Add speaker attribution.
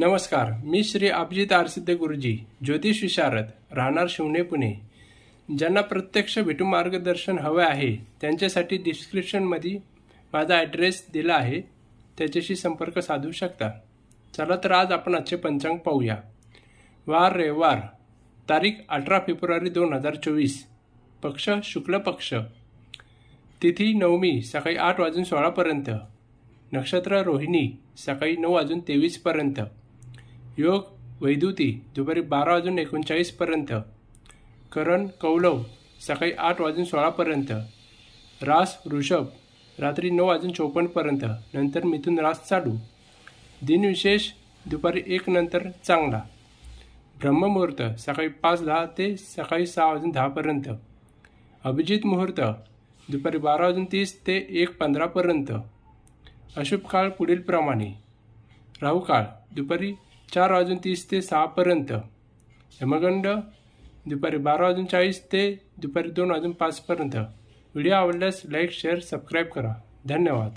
Speaker 1: नमस्कार मी श्री अभिजित आरसिद्ध गुरुजी ज्योतिष विशारद राहणार शिवणे पुणे. ज्यांना प्रत्यक्ष भेटू मार्गदर्शन हवं आहे त्यांच्यासाठी डिस्क्रिप्शनमध्ये माझा ॲड्रेस दिला आहे त्याच्याशी संपर्क साधू शकता. चला तर आज आपण आजचे पंचांग पाहूया. वार रविवार तारीख अठरा फेब्रुवारी दोन हजार चोवीस. पक्ष शुक्ल पक्ष. तिथी नवमी सकाळी आठ वाजून सोळापर्यंत नक्षत्र रोहिणी सकाळी नऊ वाजून तेवीसपर्यंत योग वैद्युती दुपारी बारा वाजून एकोणचाळीसपर्यंत करण कौलव सकाळी आठ वाजून सोळापर्यंत रास वृषभ रात्री नऊ वाजून चोपन्नपर्यंत नंतर मिथून रास चालू. दिनविशेष दुपारी एक नंतर चांगला. ब्रह्ममुहूर्त सकाळी पाच दहा ते सकाळी सहा वाजून दहापर्यंत अभिजित मुहूर्त दुपारी बारा वाजून तीस ते एक पंधरापर्यंत अशुभ काळ पुढीलप्रमाणे. राहू काळ दुपारी चार वाजून तीस ते सहापर्यंत. यमगंड दुपारी बारा वाजून चाळीस ते दुपारी दोन वाजून पाचपर्यंत. व्हिडिओ आवडल्यास लाईक शेअर सबस्क्राईब करा. धन्यवाद.